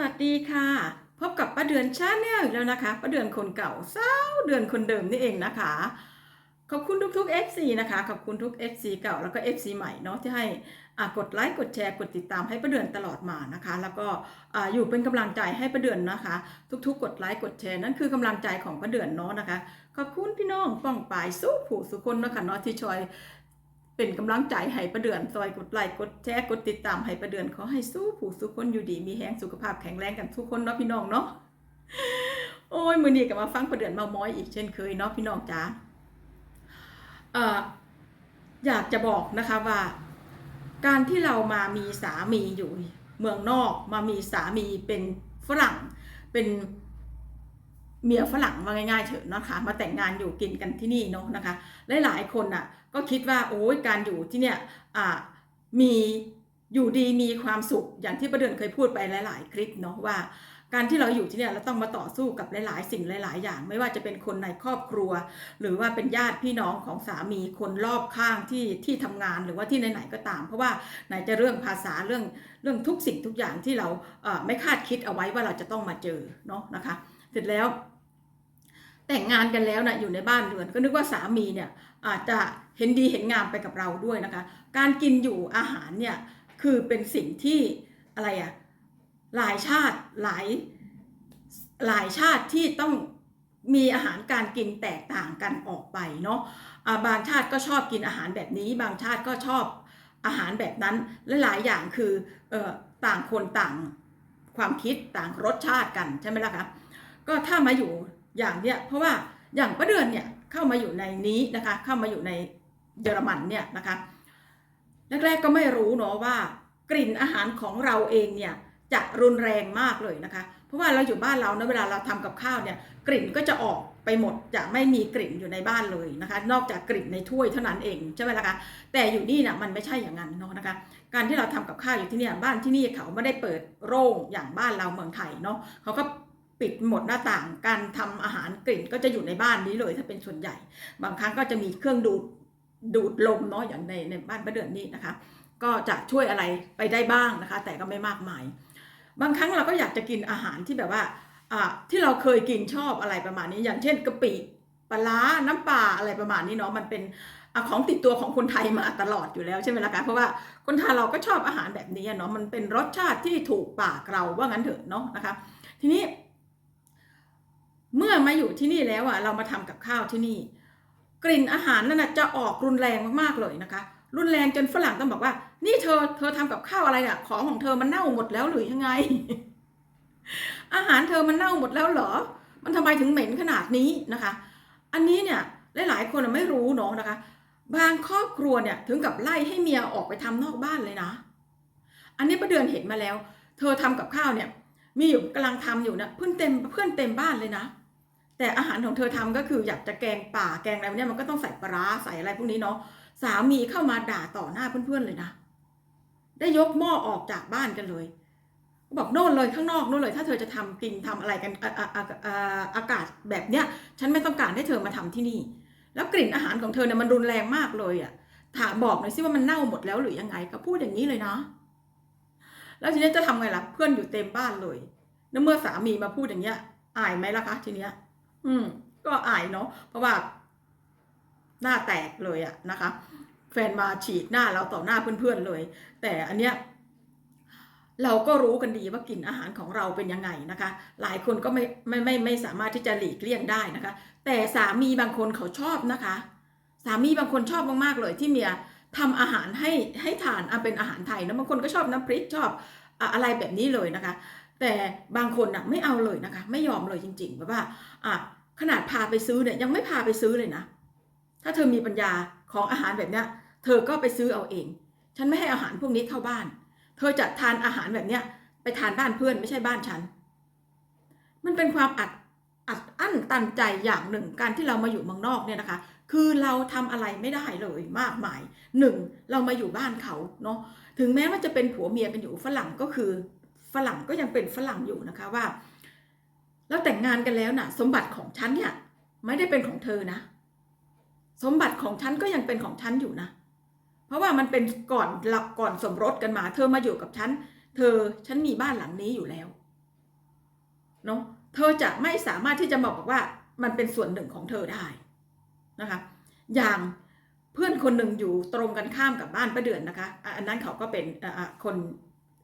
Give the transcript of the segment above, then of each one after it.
วัสดีค่ะ พบกับป้าเดือนชาแนลอีกแล้วนะคะป้าเดือนคนเก่าสาวเดือนคนเดิมนี่เองนะคะ ขอบคุณทุกๆ FC นะคะขอบคุณทุก FC เก่าแล้วก็ FC ใหม่เนาะที่ให้กดไลค์กดแชร์กดติดตามให้ป้าเดือนตลอดมานะคะ แล้วก็อ่าอยู่เป็นกำลังใจให้ป้าเดือนนะคะ ทุกๆ กดไลค์กดแชร์นั่นคือกำลังใจของป้าเดือนเนาะนะคะ ขอบคุณพี่น้องป้องปายสู้ผู้สุคนนะคะเนาะที่ช่วย เป็นกำลังใจให้ประเดือนซอยกดไลค์กดแชร์กดติดตามให้ประเดือนขอให้สู้ผู้สุขคนอยู่ดีมีแห้งสุขภาพแข็งแรงกันทุกคนเนาะพี่น้องเนาะโอ้ยมือนี้ก็มาฟังประเดือนเมามอยอีกเช่นเคยเนาะพี่น้องจ๋าเอ่ออยากจะบอกนะคะว่า การที่เรามามีสามีอยู่เมืองนอกมามีสามีเป็นฝรั่งเป็น เมียฝรั่งว่าง่ายๆเถอะนะคะ มาแต่งงานอยู่กินกันที่นี่เนาะนะคะ หลายๆคนน่ะก็คิดว่าโอ้ยการอยู่ที่เนี่ยมีอยู่ดีมีความสุขอย่างที่ประเดือนเคยพูดไปหลาย ๆ คลิปเนาะว่า การที่เราอยู่ที่เนี่ยเราต้องมาต่อสู้กับหลาย ๆ สิ่งหลาย ๆ อย่าง ไม่ว่าจะเป็นคนในครอบครัว หรือว่าเป็นญาติพี่น้องของสามีคนรอบข้างที่ที่ทำงานหรือว่าที่ไหน ๆ ก็ตาม เพราะว่าไหนจะเรื่องภาษาเรื่องเรื่องทุกสิ่งทุกอย่างที่เราไม่คาดคิดเอาไว้ว่าเราจะต้องมาเจอเนาะนะคะ เสร็จแล้ว แต่งงานกันแล้วนะอยู่ในบ้านเรือน ก็นึกว่าสามีเนี่ยอาจจะเห็นดีเห็นงามไปกับเราด้วยนะคะ การกินอยู่อาหารเนี่ยคือเป็นสิ่งที่อะไรอะหลายชาติหลายหลายชาติที่ต้องมีอาหารการกินแตกต่างกันออกไปเนาะบางชาติก็ชอบกินอาหารแบบนี้ บางชาติก็ชอบอาหารแบบนั้นและหลายอย่างคือออต่างคนต่างความคิดต่างรสชาติกันใช่ไหมล่ะคะ ก็ถ้ามาอยู่อย่างเนี้ยเพราะว่าอย่างป้าเดือนเนี่ยเข้ามาอยู่ในนี้นะคะ เข้ามาอยู่ในเยอรมันเนี่ยนะคะแรกๆก็ไม่รู้เนาะว่ากลิ่นอาหารของเราเองเนี่ยจะรุนแรงมากเลยนะคะ เพราะว่าเราอยู่บ้านเรานะเวลาเราทำกับข้าวเนี่ยกลิ่นก็จะออกไปหมดจะไม่มีกลิ่นอยู่ในบ้านเลยนะคะ นอกจากกลิ่นในถ้วยเท่านั้นเองใช่ไหมล่ะคะแต่อยู่นี่เนี่ยมันไม่ใช่อย่างนั้นเนาะนะคะ การที่เราทำกับข้าวอยู่ที่นี่บ้านที่นี่เขาไม่ได้เปิดโร่งอย่างบ้านเราเมืองไทยเนาะเขาก็ ปิดหมดหน้าต่าง การทำอาหารกลิ่นก็จะอยู่ในบ้านนี้เลย ถ้าเป็นส่วนใหญ่ บางครั้งก็จะมีเครื่องดูดดูดลมเนาะอย่างในในบ้านประเดือนนี้นะคะ ก็จะช่วยอะไรไปได้บ้างนะคะ แต่ก็ไม่มากมาย บางครั้งเราก็อยากจะกินอาหารที่แบบว่าที่เราเคยกินชอบอะไรประมาณนี้ อย่างเช่นกะปิปลาน้ำปลาอะไรประมาณนี้เนาะมันเป็นอของติดตัวของคนไทยมาตลอดอยู่แล้วใช่ไหมล่ะคะเพราะว่าคนไทยเราก็ชอบอาหารแบบนี้เนาะมันเป็นรสชาติที่ถูกปากเราว่างั้นเถอะเนาะนะคะ ทีนี้ เมื่อมาอยู่ที่นี่แล้วอะเรามาทำกับข้าวที่นี่ กลิ่นอาหารนั่นนะจะออกรุนแรงมากๆเลยนะคะ รุนแรงจนฝรั่งต้องบอกว่า นี่เธอเธอทำกับข้าวอะไรอะ ของของเธอมันเน่าหมดแล้วหรือยังไง อาหารเธอมันเน่าหมดแล้วเหรอ มันทำไมถึงเหม็นขนาดนี้นะคะ อันนี้เนี่ยหลายๆคนไม่รู้เนาะนะคะ บางครอบครัวเนี่ยถึงกับไล่ให้เมียออกไปทำนอกบ้านเลยนะ อันนี้ประเดือนเห็นมาแล้ว เธอทำกับข้าวเนี่ย มีอยู่กำลังทำอยู่นะเพื่อนเต็มเพื่อนเต็มบ้านเลยนะ แต่อาหารของเธอทำก็คืออยากจะแกงป่าแกงอะไรเนี้ยมันก็ต้องใส่ปลาใส่อะไรพวกนี้เนาะสามีเข้ามาด่าต่อหน้าเพื่อนๆเลยนะ ได้ยกหม้อออกจากบ้านกันเลยบอกโน่นเลยข้างนอกโน่นเลย ถ้าเธอจะทำกินทำอะไรกันอาอ่าอ่าอ่าอากาศแบบเนี้ย ฉันไม่ต้องการให้เธอมาทำที่นี่ แล้วกลิ่นอาหารของเธอเนี่ยมันรุนแรงมากเลยอะถามบอกหน่อยสิว่ามันเน่าหมดแล้วหรือยังไงก็พูดอย่างนี้เลยนะ แล้วทีนี้จะทำไงล่ะเพื่อนอยู่เต็มบ้านเลยแล้วเมื่อสามีมาพูดอย่างเงี้ย อายไหมล่ะคะทีเนี้ย อืม ก็อายเนาะเพราะว่า หน้าแตกเลยอะนะคะ แฟนมาฉีดหน้าเราต่อหน้าเพื่อนๆเลย แต่อันเนี้ยเราก็รู้กันดีว่ากลิ่นอาหารของเราเป็นยังไงนะคะ หลายคนก็ไม่ไม่ไม่ไม่สามารถที่จะหลีกเลี่ยงได้นะคะ แต่สามีบางคนเขาชอบนะคะ สามีบางคนชอบมากๆเลยที่เมียทำอาหารให้ให้ทานเอาเป็นอาหารไทยนะบางคนก็ชอบน้ำพริกชอบอะไรแบบนี้เลยนะคะ แต่บางคนน่ะไม่เอาเลยนะคะ ไม่ยอมเลยจริงๆแบบว่าอะ ขนาดพาไปซื้อเนี่ยยังไม่พาไปซื้อเลยนะ ถ้าเธอมีปัญญาของอาหารแบบเนี้ย เธอก็ไปซื้อเอาเอง ฉันไม่ให้อาหารพวกนี้เข้าบ้าน เธอจะทานอาหารแบบเนี้ยไปทานบ้านเพื่อนไม่ใช่บ้านฉัน มันเป็นความอัดอัดอั้นตันใจอย่างหนึ่งการที่เรามาอยู่เมืองนอกเนี่ยนะคะ คือเราทำอะไรไม่ได้เลยมากมายหนึ่งเรามาอยู่บ้านเขาเนาะถึงแม้ว่าจะเป็นผัวเมียกันอยู่ฝรั่งก็คือฝรั่งก็ยังเป็นฝรั่งอยู่นะคะว่า เราแต่งงานกันแล้วน่ะ สมบัติของฉันเนี่ยไม่ได้เป็นของเธอนะ สมบัติของฉันก็ยังเป็นของฉันอยู่นะ เพราะว่ามันเป็นก่อนหลักก่อนสมรสกันมา เธอมาอยู่กับฉัน เธอฉันมีบ้านหลังนี้อยู่แล้วเนาะเธอจะไม่สามารถที่จะบอกว่ามันเป็นส่วนหนึ่งของเธอได้นะคะ อย่างเพื่อนคนหนึ่งอยู่ตรงกันข้ามกับบ้านป้าเดือนนะคะ อันนั้นเขาก็เป็นคน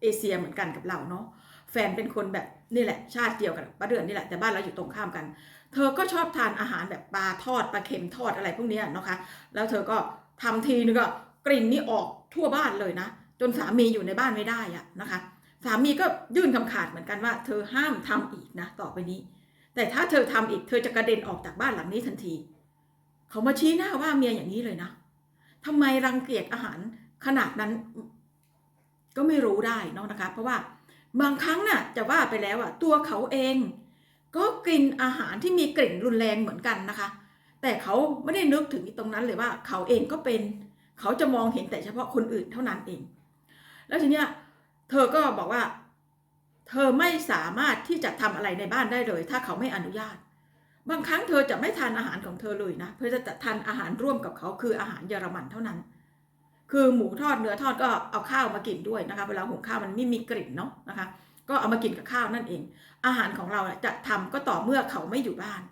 เอเชียเหมือนกันกับเราเนาะแฟนเป็นคนแบบนี่แหละ ชาติเดียวกับป้าเดือนนี่แหละแต่บ้านเราอยู่ตรงข้ามกัน เธอก็ชอบทานอาหารแบบปลาทอดปลาเค็มทอดอะไรพวกนี้นะคะ แล้วเธอก็ทำทีนึงก็กลิ่นนี่ออกทั่วบ้านเลยนะ จนสามีอยู่ในบ้านไม่ได้อะนะคะ สามีก็ยื่นคำขาดเหมือนกันว่า เธอห้ามทำอีกนะต่อไปนี้ แต่ถ้าเธอทำอีกเธอจะกระเด็นออกจากบ้านหลังนี้ทันที เขามาชี้หน้าว่าเมียอย่างนี้เลยนะทำไมรังเกียจอาหารขนาดนั้นก็ไม่รู้ได้นอะนะคะ เพราะว่า บางครั้งน่ะจะว่าไปแล้วอะตัวเขาเอง ก็กินอาหารที่มีกลิ่นรุนแรงเหมือนกันนะคะ แต่เขาไม่ได้นึกถึงตรงนั้นเลยว่า เขาเองก็เป็น เขาจะมองเห็นแต่เฉพาะคนอื่นเท่านั้นเอง แล้วทีเนี้ยเธอก็บอกว่า เธอไม่สามารถที่จะทำอะไรในบ้านได้เลย ถ้าเขาไม่อนุญาต บางครั้งเธอจะไม่ทานอาหารของเธอเลยนะเธอจะทานอาหารร่วมกับเขาคืออาหารเยอรมันเท่านั้น คือหมูทอดเนื้อทอดก็เอาข้าวมากินด้วยนะคะเวลาหุงข้าวมันไม่มีกลิ่นเนาะนะคะ ก็เอามากินกับข้าวนั่นเอง อาหารของเราจะทำก็ต่อเมื่อเขาไม่อยู่บ้าน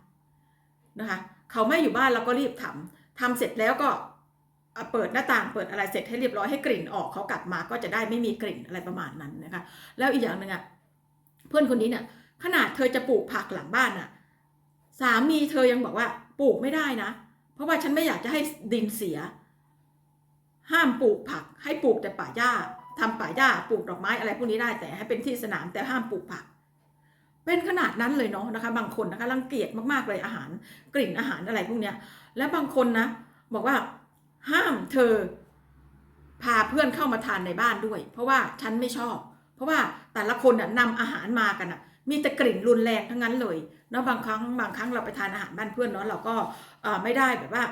นะคะ เขาไม่อยู่บ้านเราก็รีบทำทำเสร็จแล้วก็เปิดหน้าต่างเปิดอะไรเสร็จให้เรียบร้อยให้กลิ่นออกเขากลับมาก็จะได้ไม่มีกลิ่นอะไรประมาณนั้นนะคะ แล้วอีกอย่างหนึ่งอะเพื่อนคนนี้เนี่ยขนาดเธอจะปลูกผักหลังบ้านอะสามีเธอยังบอกว่าปลูกไม่ได้นะ เพราะว่าฉันไม่อยากจะให้ดินเสีย ห้ามปลูกผัก ให้ปลูกแต่ป่าหญ้าทำป่าหญ้าปลูกดอกไม้อะไรพวกนี้ได้แต่ให้เป็นที่สนามแต่ห้ามปลูกผัก เป็นขนาดนั้นเลยเนาะนะคะ บางคนนะคะรังเกียจมากๆเลยอาหารกลิ่นอาหารอะไรพวกเนี้ย และบางคนนะ บอกว่าห้ามเธอ พาเพื่อนเข้ามาทานในบ้านด้วย เพราะว่าฉันไม่ชอบ เพราะว่าแต่ละคนน่ะนำอาหารมากันน่ะ มีแต่กลิ่นรุนแรงทั้งนั้นเลยเนาะบางครั้งบางครั้งเราไปทานอาหารบ้านเพื่อนเนาะเราก็ไม่ได้แบบว่า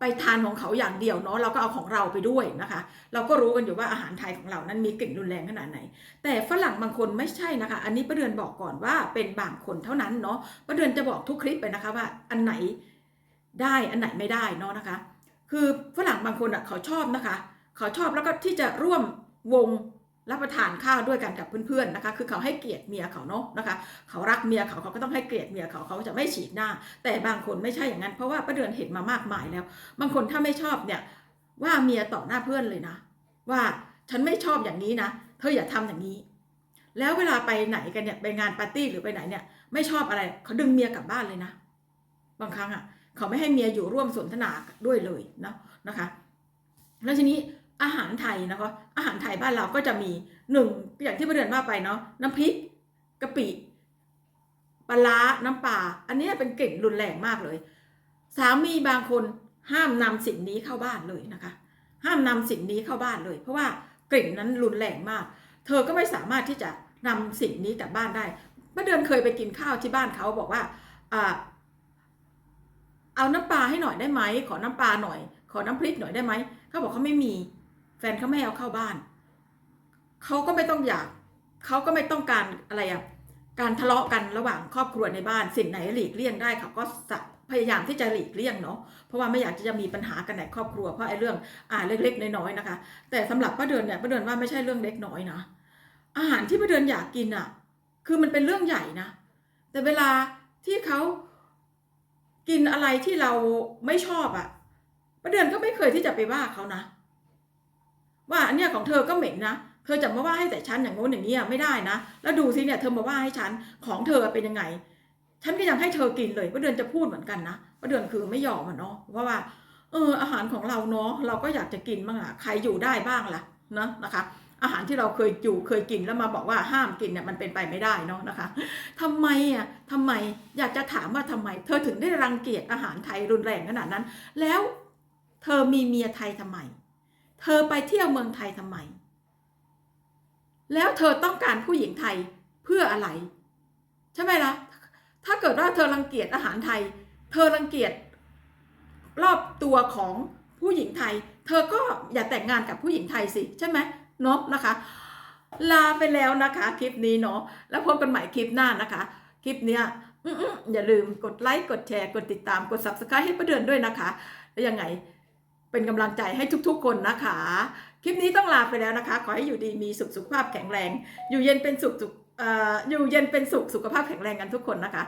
ไปทานของเขาอย่างเดียวเนาะเราก็เอาของเราไปด้วยนะคะ เราก็รู้กันอยู่ว่าอาหารไทยของเรานั้นมีกลิ่นรุนแรงขนาดไหน แต่ฝรั่งบางคนไม่ใช่นะคะ อันนี้ประเดือนบอกก่อนว่าเป็นบางคนเท่านั้นเนาะประเดือนจะบอกทุกคลิปไปนะคะว่าอันไหนได้อันไหนไม่ได้เนาะนะคะ คือฝรั่งบางคนอะเขาชอบนะคะ เขาชอบแล้วก็ที่จะร่วมวง รับประทานข้าวด้วยกันกับเพื่อนๆนะคะ คือเขาให้เกียรติเมียเขาเนาะนะคะ เขารักเมียเขาเขาก็ต้องให้เกียรติเมียเขาเขาจะไม่ฉีดหน้า แต่บางคนไม่ใช่อย่างนั้น เพราะว่าประเดือนเห็นมามากมายแล้ว บางคนถ้าไม่ชอบเนี่ยว่าเมียต่อหน้าเพื่อนเลยนะ ว่าฉันไม่ชอบอย่างนี้นะ เธออย่าทำอย่างนี้ แล้วเวลาไปไหนกันเนี่ยไปงานปาร์ตี้หรือไปไหนเนี่ย ไม่ชอบอะไรเขาดึงเมียกลับบ้านเลยนะ บางครั้งอะ เขาไม่ให้เมียอยู่ร่วมสนทนาด้วยเลยเนาะนะคะ แล้วทีนี้ อาหารไทยนะคะ อาหารไทยบ้านเราก็จะมีหนึ่งอย่างที่ประเดือนว่าไปเนาะน้ำพริกกะปิปลาน้ำปลาอันนี้เป็นกลิ่นรุนแรงมากเลย สามีบางคนห้ามนำสิ่งนี้เข้าบ้านเลยนะคะ ห้ามนำสิ่งนี้เข้าบ้านเลย เพราะว่ากลิ่นนั้นรุนแรงมาก เธอก็ไม่สามารถที่จะนำสิ่งนี้กลับบ้านได้เมื่อเดือนเคยไปกินข้าวที่บ้านเขาบอกว่าอ่าเอาน้ำปลาให้หน่อยได้ไหมขอน้ำปลาหน่อย ขอน้ำพริกหน่อยได้ไหมเขาบอกเขาไม่มี แฟนเขาไม่เอาเข้าบ้าน เขาก็ไม่ต้องอยาก เขาก็ไม่ต้องการอะไรอะการทะเลาะกันระหว่างครอบครัวในบ้าน สิ่งไหนหลีกเลี่ยงได้เขาก็สัพยายามที่จะหลีกเลี่ยงเนาะเพราะว่าไม่อยากจะมีปัญหากันในครอบครัวเพราะไอ้เรื่องอ่าเล็กๆน้อยๆนะคะ แต่สำหรับป้าเดือนเนี่ยป้าเดือนว่าไม่ใช่เรื่องเล็กน้อยนะอาหารที่ป้าเดือนอยากกินอะ คือมันเป็นเรื่องใหญ่นะแต่เวลาที่เขากินอะไรที่เราไม่ชอบอะ่ะประเดือนก็ไม่เคยที่จะไปว่าเขานะ ว่าอันเนี้ยของเธอก็เหม็นนะเธอจะมาว่าให้แต่ฉันอย่างโน้นอย่างนี้ไม่ได้นะ แล้วดูสิเนี่ยเธอมาว่าให้ฉันของเธอเป็นยังไง ฉันก็ยังให้เธอกินเลยประเดือนจะพูดเหมือนกันนะประเดือนคือไม่ยอมอะเนาะเพราะว่าเอออาหารของเราเนาะเราก็อยากจะกินบ้างอะใครอยู่ได้บ้างล่ะเนาะนะคะ อาหารที่เราเคยอยู่เคยกินแล้วมาบอกว่าห้ามกินเนี่ยมันเป็นไปไม่ได้เนาะนะคะทำไมอะทำไมอยากจะถามว่าทำไม เธอถึงได้รังเกียจอาหารไทยรุนแรงขนาดนั้น แล้วเธอมีเมียไทยทำไม เธอไปเที่ยวเมืองไทยทำไม แล้วเธอต้องการผู้หญิงไทยเพื่ออะไร ใช่ไหมล่ะ ถ้าเกิดว่าเธอรังเกียจอาหารไทย เธอรังเกียจรอบตัวของผู้หญิงไทย เธอก็อย่าแต่งงานกับผู้หญิงไทยสิ ใช่ไหมเนาะนะคะ ลาไปแล้วนะคะ คลิปนี้เนาะแล้วพบกันใหม่คลิปหน้านะคะ คลิปเนี้ยออย่าลืมกดไลค์ กดแชร์ กดติดตาม กด subscribe ให้ประเดือนด้วยนะคะ แล้วยังไง เป็นกำลังใจให้ทุกๆ คนนะคะ คลิปนี้ต้องลาไปแล้วนะคะ ขอให้อยู่ดีมีสุขสุขภาพแข็งแรง อยู่เย็นเป็นสุขสุขออยู่เย็นเป็นสุขสุขภาพแข็งแรงกันทุกคนนะคะ